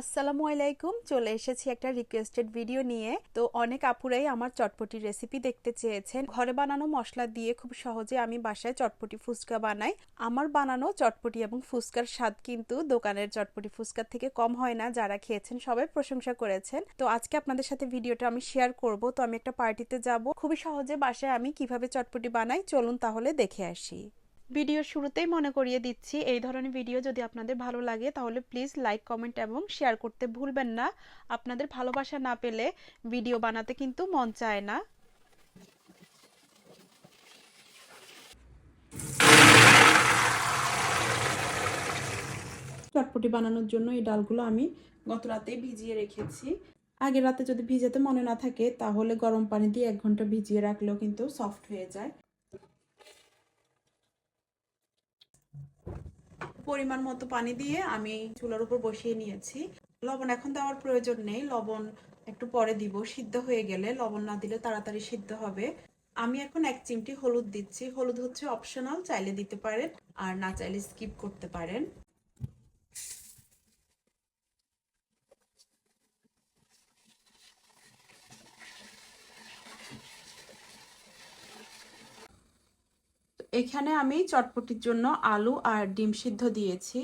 আসসালামু আলাইকুম। চলে এসেছি একটা রিকোয়েস্টেড ভিডিও নিয়ে। তো অনেক আপুরাই আমার চটপটি রেসিপি দেখতে চেয়েছেন। ঘরে বানানো মশলা দিয়ে খুব সহজে আমি বাসায় চটপটি ফুচকা বানাই। আমার বানানো চটপটি এবং ফুচকার স্বাদ কিন্তু দোকানের চটপটি ফুচকার থেকে কম হয় না। যারা খেয়েছেন সবাই প্রশংসা করেছেন। তো আজকে আপনাদের সাথে ভিডিওটা আমি শেয়ার করব। তো আমি একটা পার্টিতে যাব। খুবই সহজে বাসায় আমি কীভাবে চটপটি বানাই? চলুন তাহলে দেখে আসি। ভিডিওর শুরুতেই মনে করিয়ে দিচ্ছি, এই ধরনের ভিডিও যদি আপনাদের ভালো লাগে তাহলে প্লিজ লাইক, কমেন্ট এবং শেয়ার করতে ভুলবেন না। আপনাদের ভালোবাসা না পেলে ভিডিও বানাতে কিন্তু মন চায় না। চটপটি বানানোর জন্য এই ডালগুলো আমি গত রাতেই ভিজিয়ে রেখেছি। আগের রাতে যদি ভিজাতে মনে না থাকে তাহলে গরম পানি দিয়ে এক ঘণ্টা ভিজিয়ে রাখলেও কিন্তু সফট হয়ে যায়। পরিমাণ মতো পানি দিয়ে আমি চুলার উপর বসিয়ে নিয়েছি। লবণ এখন দেওয়ার প্রয়োজন নেই, লবণ একটু পরে দিব, সিদ্ধ হয়ে গেলে, লবণ না দিলে তাড়াতাড়ি সিদ্ধ হবে। আমি এখন এক চিমটি হলুদ দিচ্ছি, হলুদ হচ্ছে অপশনাল চাইলে দিতে পারেন, আর না চাইলে স্কিপ করতে পারেন। এখানে আমি চটপটির জন্য আলু আর ডিম সিদ্ধ দিয়েছি।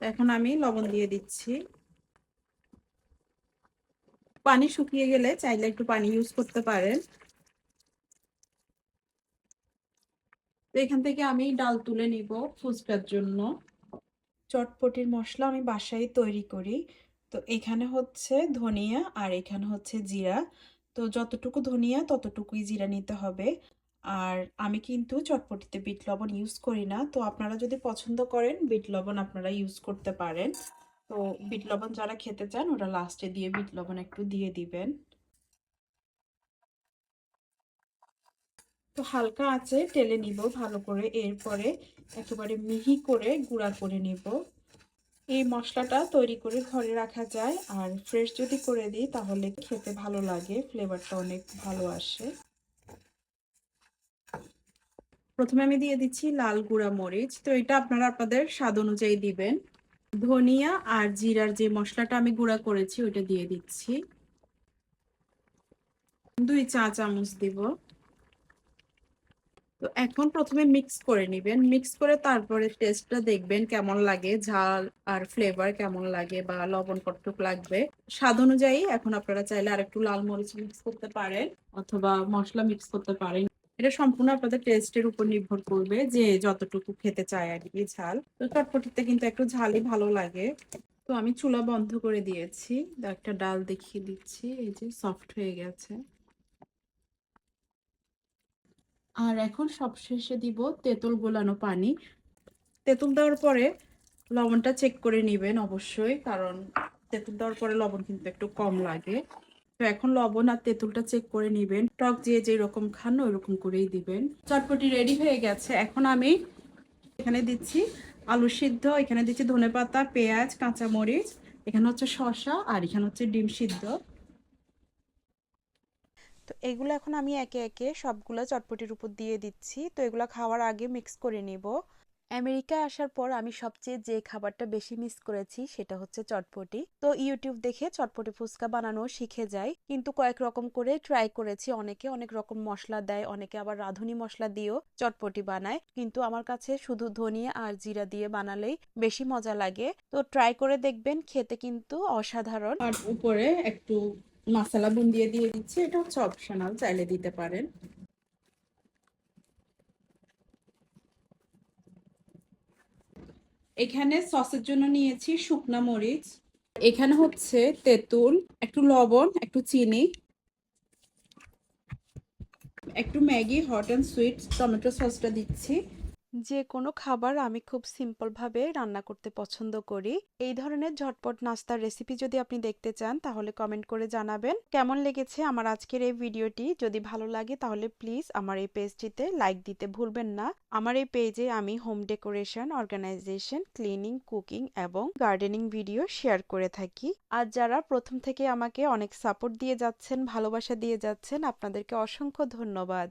এখন আমি লবণ দিয়ে দিচ্ছি। পানি শুকিয়ে গেলে চাইলে একটু পানি ইউজ করতে পারেন। তো এখান থেকে আমি ডাল তুলে নিব ফুচকার জন্য। চটপটির মশলা আমি বাসায় তৈরি করি। তো এখানে হচ্ছে ধনিয়া আর এখানে হচ্ছে জিরা। তো যতটুকু ধনিয়া ততটুকুই জিরা নিতে হবে। আর আমি কিন্তু চটপটিতে বিট লবণ ইউজ করি না। তো আপনারা যদি পছন্দ করেন, বিট লবণ আপনারা ইউজ করতে পারেন। তো বিট লবণ যারা খেতে চান, ওরা লাস্টে দিয়ে বিট লবণ একটু দিয়ে দিবেন। তো হালকা আছে টেলে নিব ভালো করে। এরপরে একেবারে মিহি করে গুঁড়া করে নিব। এই মশলাটা তৈরি করে ঘরে রাখা যায়। আর ফ্রেশ যদি করে দিই, তাহলে খেতে ভালো লাগে ফ্লেভারটা অনেক ভালো আসে। প্রথমে আমি দিয়ে দিচ্ছি লাল গুঁড়া মরিচ। তো এটা আপনারা আপনাদের স্বাদ অনুযায়ী দিবেন। ধনিয়া আর জিরার যে মশলাটা আমি গুঁড়া করেছি, ওইটা দিয়ে দিচ্ছি। দুই চা চামচ দিব। তো এখন প্রথমে মিক্স করে নিবেন। মিক্স করে তারপরে টেস্টটা দেখবেন কেমন লাগে, ঝাল আর ফ্লেভার কেমন লাগে বা লবণ কতটুক লাগবে। স্বাদ অনুযায়ী এখন আপনারা চাইলে আর একটু লাল মরিচ মিক্স করতে পারেন অথবা মশলা মিক্স করতে পারেন। এটা সম্পূর্ণ আপনাদের টেস্টের উপর নির্ভর করবে যে যতটুকু খেতে চায় আর কি ঝাল। তো চটপটিতে কিন্তু একটু ঝালই ভালো লাগে। তো আমি চুলা বন্ধ করে দিয়েছি। একটা ডাল দেখিয়ে দিচ্ছি, এই যে সফট হয়ে গেছে। আর এখন সবশেষে দিব তেঁতুল গোলানো পানি। তেঁতুল দেওয়ার পরে লবণটা চেক করে নেবেন অবশ্যই, কারণ তেঁতুল দেওয়ার পরে লবণ কিন্তু একটু কম লাগে। তো এখন লবণ আর তেঁতুলটা চেক করে নেবেন। টক যে যে রকম খান ওই রকম করেই দিবেন। চটপটি রেডি হয়ে গেছে। এখন আমি এখানে দিচ্ছি আলু সিদ্ধ, এখানে দিচ্ছি ধনেপাতা, পেঁয়াজ, কাঁচামরিচ, এখানে হচ্ছে শসা আর এখানে হচ্ছে ডিম সিদ্ধ। তো এগুলো এখন আমি একে একে সবগুলো চটপটির উপর দিয়ে দিচ্ছি। তো এগুলো খাওয়ার আগে মিক্স করে নিব। আমেরিকায় আসার পর আমি সবচেয়ে যে খাবারটা বেশি মিস করেছি সেটা হচ্ছে চটপটি। তো ইউটিউব দেখে চটপটি ফুচকা বানানো শিখে যাই। কিন্তু কয়েক রকম করে ট্রাই করেছি। অনেকে অনেক রকম মশলা দেয়, অনেকে আবার রাঁধুনি মশলা দিয়েও চটপটি বানায়। কিন্তু আমার কাছে শুধু ধনিয়া আর জিরা দিয়ে বানালেই বেশি মজা লাগে। তো ট্রাই করে দেখবেন, খেতে কিন্তু অসাধারণ। আর উপরে একটু মশলা বুন্দিয়ে দিয়ে দিচ্ছি। এটা হচ্ছে অপশনাল চাইলে দিতে পারেন। এখানে সসের জন্য নিয়েছি শুকনা মরিচ। এখানে হচ্ছে তেঁতুল, একটু লবণ, একটু চিনি, একটু Maggi, hot and sweet tomato সসটা দিচ্ছি। যে কোনো খাবার আমি খুব সিম্পলভাবে রান্না করতে পছন্দ করি। এই ধরনের ঝটপট নাস্তার রেসিপি যদি আপনি দেখতে চান, তাহলে কমেন্ট করে জানাবেন। কেমন লেগেছে আমার আজকের এই ভিডিওটি? যদি ভালো লাগে, তাহলে প্লিজ আমার এই পেজটিতে লাইক দিতে ভুলবেন না। আমার এই পেজে আমি home decoration, organisation, cleaning, cooking এবং গার্ডেনিং ভিডিও শেয়ার করে থাকি। আর যারা প্রথম থেকে আমাকে অনেক সাপোর্ট দিয়ে যাচ্ছেন, ভালোবাসা দিয়ে যাচ্ছেন, আপনাদেরকে অসংখ্য ধন্যবাদ।